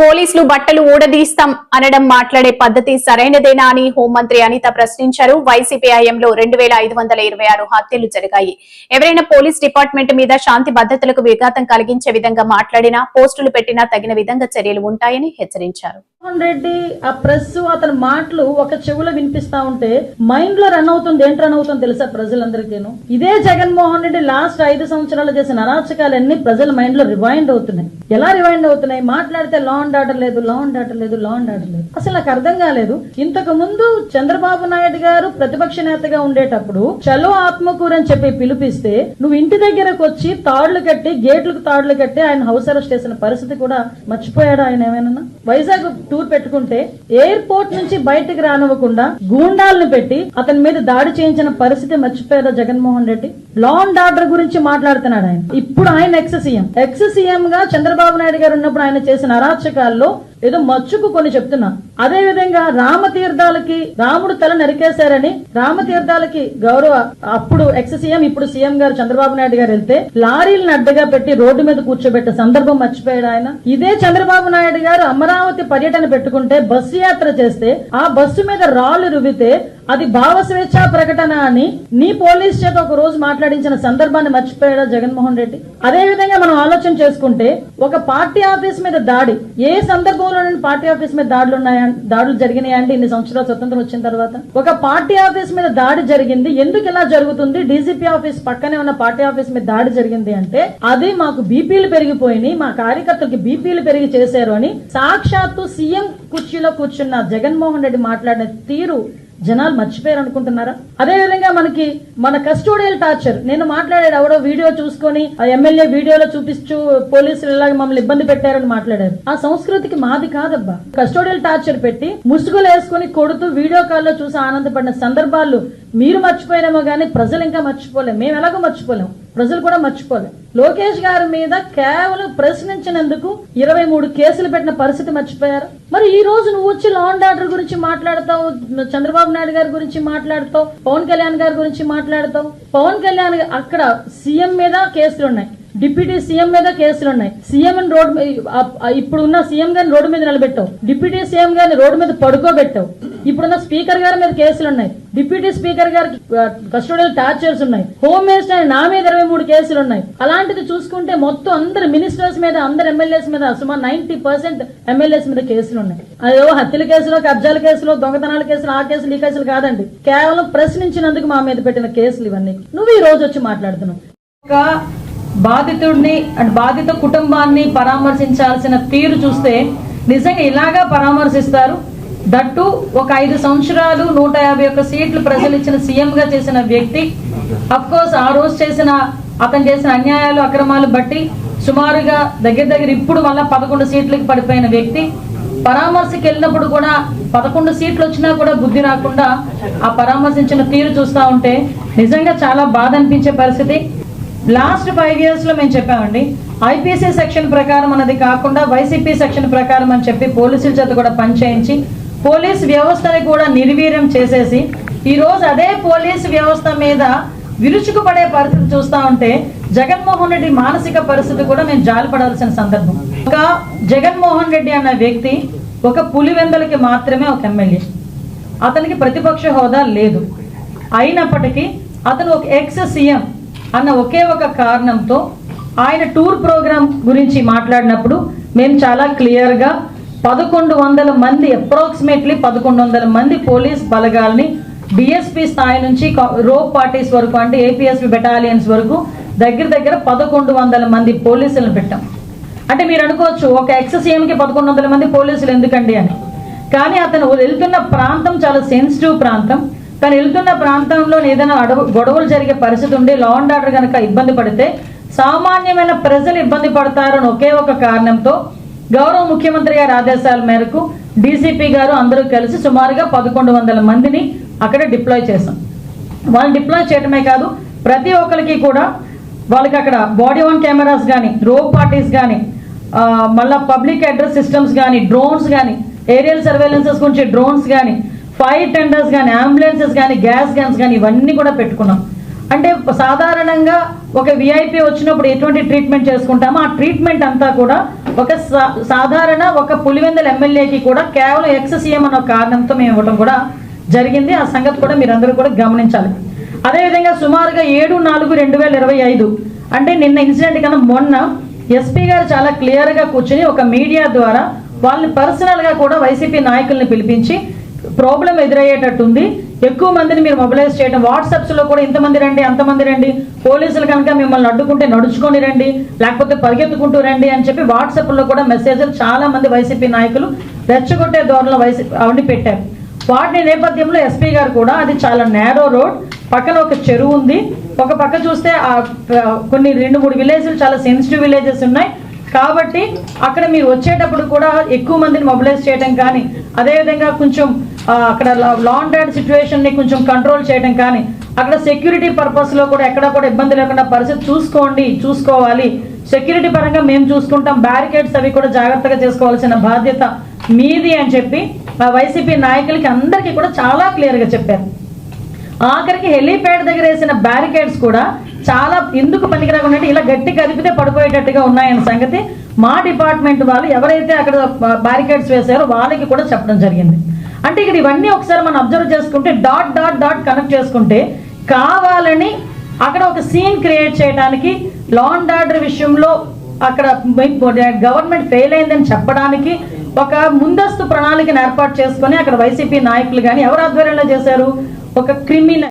పోలీసులు బట్టలు ఊడదీస్తాం అనడం మాట్లాడే పద్ధతి సరైనదేనా అని హోంమంత్రి అనిత ప్రశ్నించారు. వైసీపీ హయాంలో రెండు వేల ఐదు వందల ఇరవై ఆరు హత్యలు జరిగాయి. ఎవరైనా పోలీస్ డిపార్ట్మెంట్ మీద శాంతి భద్రతలకు విఘాతం కలిగించే విధంగా మాట్లాడినా పోస్టులు పెట్టినా తగిన విధంగా చర్యలు ఉంటాయని హెచ్చరించారు. జగన్మోహన్ రెడ్డి ఆ ప్రెస్ అతని మాటలు ఒక చెవులో వినిపిస్తా ఉంటే మైండ్లో రన్ అవుతుంది ఏంటి రన్ అవుతుంది తెలుసా ప్రజలందరికీను? ఇదే జగన్మోహన్ రెడ్డి లాస్ట్ ఐదు సంవత్సరాలు చేసిన అరాచకాలన్నీ ప్రజల మైండ్లో రివైండ్ అవుతున్నాయి. ఎలా రివైండ్ అవుతున్నాయి? మాట్లాడితే లా అండ్ ఆర్డర్ లేదు లా అండ్ ఆర్డర్ లేదు లా అండ్ ఆర్డర్ లేదు. అసలు నాకు అర్థం కాలేదు. ఇంతకు ముందు చంద్రబాబు నాయుడు గారు ప్రతిపక్ష నేతగా ఉండేటప్పుడు చలో ఆత్మకూర అని చెప్పి పిలిపిస్తే నువ్వు ఇంటి దగ్గరకు వచ్చి తాళ్ళు కట్టి గేట్లకు తాళ్ళు కట్టి ఆయన హౌస్ అరెస్ట్ చేసిన పరిస్థితి కూడా మర్చిపోయాడు ఆయన ఏమైనా? వైజాగ్ టూర్ పెట్టుకుంటే ఎయిర్పోర్ట్ నుంచి బయటకు రానివ్వకుండా గూండాలను పెట్టి అతని మీద దాడి చేయించిన పరిస్థితి మర్చిపోయారా Jaganmohan Reddy? Law and order గురించి మాట్లాడుతున్నాడు ఆయన. ఇప్పుడు ఆయన ఎక్స్ సీఎం. ఎక్స్ సీఎం గా చంద్రబాబు నాయుడు గారు ఉన్నప్పుడు ఆయన చేసిన అరాచకాల్లో ఏదో మచ్చుకు కొన్ని చెప్తున్నా. అదే విధంగా రామతీర్థాలకి రాముడు తల నరికేశారని రామతీర్థాలకి గౌరవ అప్పుడు ఎక్స్ సీఎం ఇప్పుడు సీఎం గారు చంద్రబాబు నాయుడు గారు వెళ్తే లారీలను అడ్డగా పెట్టి రోడ్డు మీద కూర్చోబెట్టే సందర్భం మర్చిపోయాడు ఆయన. ఇదే చంద్రబాబు నాయుడు గారు అమరావతి పర్యటన పెట్టుకుంటే బస్సు యాత్ర చేస్తే ఆ బస్సు మీద రాళ్ళు రువితే అది భావ స్వేచ్ఛ ప్రకటన అని నీ పోలీస్ చేత ఒక రోజు మాట్లాడించిన సందర్భాన్ని మర్చిపోయాడా జగన్మోహన్ రెడ్డి? అదే విధంగా మనం ఆలోచన చేసుకుంటే ఒక పార్టీ ఆఫీస్ మీద దాడి ఏ సందర్భంలో పార్టీ ఆఫీస్ మీద దాడులు ఉన్నాయా? దాడులు జరిగినాయా అంటే ఇన్ని సంవత్సరాలు స్వతంత్రం వచ్చిన తర్వాత? ఒక పార్టీ ఆఫీస్ మీద దాడి జరిగింది. ఎందుకు ఇలా జరుగుతుంది? డీజీపీ ఆఫీస్ పక్కనే ఉన్న పార్టీ ఆఫీస్ మీద దాడి జరిగింది అంటే అది మాకు బీపీలు పెరిగిపోయినాయి. మా కార్యకర్తలకి బీపీలు పెరిగి చేశారు అని సాక్షాత్తు సీఎం కుర్చీలో కూర్చున్న జగన్మోహన్ రెడ్డి మాట్లాడిన తీరు జనాలు మర్చిపోయారు అనుకుంటున్నారా అదే విధంగా మనకి మన కస్టోడియల్ టార్చర్ నేను మాట్లాడాడు ఎవడో వీడియో చూసుకొని ఆ ఎమ్మెల్యే వీడియోలో చూపిస్తూ పోలీసులు ఇలాగ మమ్మల్ని ఇబ్బంది పెట్టారని మాట్లాడారు. ఆ సంస్కృతికి మాది కాదబ్బా. కస్టోడియల్ టార్చర్ పెట్టి ముసుగులు వేసుకొని కొడుతూ వీడియో కాల్లో చూసి ఆనందపడిన సందర్భాలు మీరు మర్చిపోయినామో గానీ ప్రజలు ఇంకా మర్చిపోలేము మేము ఎలాగో మర్చిపోలేము ప్రజలు కూడా మర్చిపోలేదు లోకేష్ గారి మీద కేవలం ప్రశ్నించినందుకు ఇరవై మూడు కేసులు పెట్టిన పరిస్థితి మర్చిపోయారు. మరి ఈ రోజు నువ్వు వచ్చి లా అండ్ ఆర్డర్ గురించి మాట్లాడతావు చంద్రబాబు నాయుడు గారి గురించి మాట్లాడతావు పవన్ కళ్యాణ్ గారి గురించి మాట్లాడతావు. పవన్ కళ్యాణ్ అక్కడ సీఎం మీద కేసులు ఉన్నాయి డిప్యూటీ సీఎం మీద కేసులు ఉన్నాయి సీఎం రోడ్ ఇప్పుడు ఉన్న సీఎం గారిని రోడ్డు మీద నిలబెట్టావు. డిప్యూటీ సీఎం గారిని రోడ్డు మీద పడుకోబెట్టావు. ఇప్పుడున్న స్పీకర్ గారి మీద కేసులు ఉన్నాయి డిప్యూటీ స్పీకర్ గారికి కస్టోడియల్ టార్చర్స్ ఉన్నాయి. హోమ్ మినిస్టర్ అని నా మీద ఇరవై మూడు కేసులు ఉన్నాయి అలాంటిది చూసుకుంటే మొత్తం అందరు మినిస్టర్స్ మీద అందరు ఎమ్మెల్యేస్ మీద సుమారు నైన్టీ పర్సెంట్ ఎమ్మెల్యేస్ మీద కేసులు ఉన్నాయి అదేవో హత్యల కేసులో కబ్జాల కేసులో దొంగతనాల కేసులు ఆ కేసులు ఈ కేసులు కాదండి. కేవలం ప్రశ్నించినందుకు మా మీద పెట్టిన కేసులు ఇవన్నీ. నువ్వు ఈ రోజు వచ్చి మాట్లాడుతున్నావు. ఒక బాధితుడిని అండ్ బాధిత కుటుంబాన్ని పరామర్శించాల్సిన తీరు చూస్తే నిజంగా ఇలాగా పరామర్శిస్తారు. దట్టు ఒక ఐదు సంవత్సరాలు నూట యాభై ఒక్క సీట్లు ప్రజలు ఇచ్చిన సీఎం గా చేసిన వ్యక్తి అఫ్ కోర్స్ ఆ రోజు చేసిన అతను చేసిన అన్యాయాలు అక్రమాలు బట్టి సుమారుగా దగ్గర దగ్గర ఇప్పుడు మళ్ళా పదకొండు సీట్లకు పడిపోయిన వ్యక్తి పరామర్శకి వెళ్ళినప్పుడు కూడా పదకొండు సీట్లు వచ్చినా కూడా బుద్ధి రాకుండా ఆ పరామర్శించిన తీరు చూస్తా ఉంటే నిజంగా చాలా బాధ అనిపించే పరిస్థితి. లాస్ట్ ఫైవ్ ఇయర్స్లో మేము చెప్పామండి ఐపీసీ సెక్షన్ ప్రకారం అన్నది కాకుండా వైసీపీ సెక్షన్ ప్రకారం అని చెప్పి పోలీసుల చేత కూడా పనిచేయించి పోలీస్ వ్యవస్థని కూడా నిర్వీర్యం చేసేసి ఈరోజు అదే పోలీస్ వ్యవస్థ మీద విరుచుకుపడే పరిస్థితి చూస్తా ఉంటే జగన్మోహన్ రెడ్డి మానసిక పరిస్థితి కూడా మేము జాలిపడాల్సిన సందర్భం. ఒక జగన్మోహన్ రెడ్డి అన్న వ్యక్తి ఒక పులివెందలకి మాత్రమే ఒక ఎమ్మెల్యే. అతనికి ప్రతిపక్ష హోదా లేదు. అయినప్పటికీ అతను ఒక ఎక్స్ సీఎం. అన్న ఒకే ఒక కారణంతో ఆయన టూర్ ప్రోగ్రాం గురించి మాట్లాడినప్పుడు మేము చాలా క్లియర్గా పదకొండు వందల మంది అప్రాక్సిమేట్లీ పదకొండు వందల మంది పోలీస్ బలగాల్ని డిఎస్పీ స్థాయి నుంచి రోప్ పార్టీస్ వరకు అంటే ఏపీఎస్పీ బెటాలియన్స్ వరకు దగ్గర దగ్గర పదకొండు వందల మంది పోలీసులను పెట్టాం. అంటే మీరు అనుకోవచ్చు ఒక ఎక్స్సీఎంకి పదకొండు వందల మంది పోలీసులు ఎందుకండి అని. కానీ అతను వెళ్తున్న ప్రాంతం చాలా సెన్సిటివ్ ప్రాంతం. తను వెళ్తున్న ప్రాంతంలో ఏదైనా అడవు గొడవలు జరిగే పరిస్థితి ఉండి లా అండ్ ఆర్డర్ కనుక ఇబ్బంది పడితే సామాన్యమైన ప్రజలు ఇబ్బంది పడతారని ఒకే ఒక కారణంతో గౌరవ ముఖ్యమంత్రి గారి ఆదేశాల మేరకు డీసీపీ గారు అందరూ కలిసి సుమారుగా పదకొండు వందల మందిని అక్కడ డిప్లాయ్ చేశాం. వాళ్ళు డిప్లాయ్ చేయడమే కాదు ప్రతి ఒక్కరికి కూడా వాళ్ళకి అక్కడ బాడీ వన్ కెమెరాస్ కానీ రోప్ పార్టీస్ కానీ మళ్ళీ పబ్లిక్ అడ్రస్ సిస్టమ్స్ కానీ డ్రోన్స్ కానీ ఏరియల్ సర్వేలెన్సెస్ గురించి డ్రోన్స్ కానీ ఫైర్ టెండర్స్ కానీ అంబులెన్సెస్ కానీ గ్యాస్ గన్స్ కానీ ఇవన్నీ కూడా పెట్టుకున్నాం. అంటే సాధారణంగా ఒక విఐపి వచ్చినప్పుడు ఎటువంటి ట్రీట్మెంట్ చేసుకుంటామో ఆ ట్రీట్మెంట్ అంతా కూడా ఒక సా- సాధారణ ఒక పులివెందల ఎమ్మెల్యేకి కూడా కేవలం ఎక్స్సీఎం అన్న కారణంతో మేము ఇవ్వడం కూడా జరిగింది. ఆ సంగతి కూడా మీరందరూ కూడా గమనించాలి. అదేవిధంగా సుమారుగా ఏడు నాలుగు రెండు వేల ఇరవై ఐదు అంటే నిన్న ఇన్సిడెంట్ కన్నా మొన్న ఎస్పీ గారు చాలా క్లియర్గా కూర్చుని ఒక మీడియా ద్వారా వాళ్ళని పర్సనల్గా కూడా వైసీపీ నాయకుల్ని పిలిపించి ప్రాబ్లం ఎదురయ్యేటట్టుంది. ఎక్కువ మందిని మీరు మొబిలైజ్ చేయడం వాట్సాప్స్లో కూడా ఇంతమంది రండి అంతమంది రండి పోలీసులు కనుక మిమ్మల్ని అడ్డుకుంటే నడుచుకొని రండి లేకపోతే పరిగెత్తుకుంటూ రండి అని చెప్పి వాట్సాప్లో కూడా మెసేజ్లు చాలా మంది వైసీపీ నాయకులు రెచ్చగొట్టే ధోరణిలో వైసీపీ అవన్నీ పెట్టారు. వాటి నేపథ్యంలో ఎస్పీ గారు కూడా అది చాలా నేరో రోడ్ పక్కన ఒక చెరువు ఉంది. ఒక పక్క చూస్తే కొన్ని రెండు మూడు విలేజ్లు చాలా సెన్సిటివ్ విలేజెస్ ఉన్నాయి. కాబట్టి అక్కడ మీరు వచ్చేటప్పుడు కూడా ఎక్కువ మందిని మొబిలైజ్ చేయడం కానీ అదేవిధంగా కొంచెం అక్కడ లా సిచ్యువేషన్ని ని కొంచెం కంట్రోల్ చేయడం కానీ అక్కడ సెక్యూరిటీ పర్పస్లో కూడా ఎక్కడ కూడా ఇబ్బంది లేకుండా పరిస్థితి చూసుకోండి చూసుకోవాలి. సెక్యూరిటీ పరంగా మేము చూసుకుంటాం బ్యారికేడ్స్ అవి కూడా జాగ్రత్తగా చేసుకోవాల్సిన బాధ్యత మీది అని చెప్పి ఆ వైసీపీ నాయకులకి అందరికీ కూడా చాలా క్లియర్గా చెప్పారు. ఆఖరికి హెలీప్యాడ్ దగ్గర వేసిన బ్యారికేడ్స్ కూడా చాలా ఎందుకు పనికిరాకుండా ఇలా గట్టి కదిపితే పడిపోయేటట్టుగా ఉన్నాయన్న సంగతి మా డిపార్ట్మెంట్ వాళ్ళు ఎవరైతే అక్కడ బ్యారికేడ్స్ వేశారో వాళ్ళకి కూడా చెప్పడం జరిగింది. అంటే ఇక్కడ ఇవన్నీ ఒకసారి మనం అబ్జర్వ్ చేసుకుంటే డాట్ డాట్ డాట్ కనెక్ట్ చేసుకుంటే కావాలని అక్కడ ఒక సీన్ క్రియేట్ చేయడానికి లా అండ్ ఆర్డర్ విషయంలో అక్కడ గవర్నమెంట్ ఫెయిల్ అయిందని చెప్పడానికి ఒక ముందస్తు ప్రణాళికను ఏర్పాటు చేసుకొని అక్కడ వైసీపీ నాయకులు కానీ ఎవరు ఆధ్వర్యంలో చేశారు? ఒక క్రిమినల్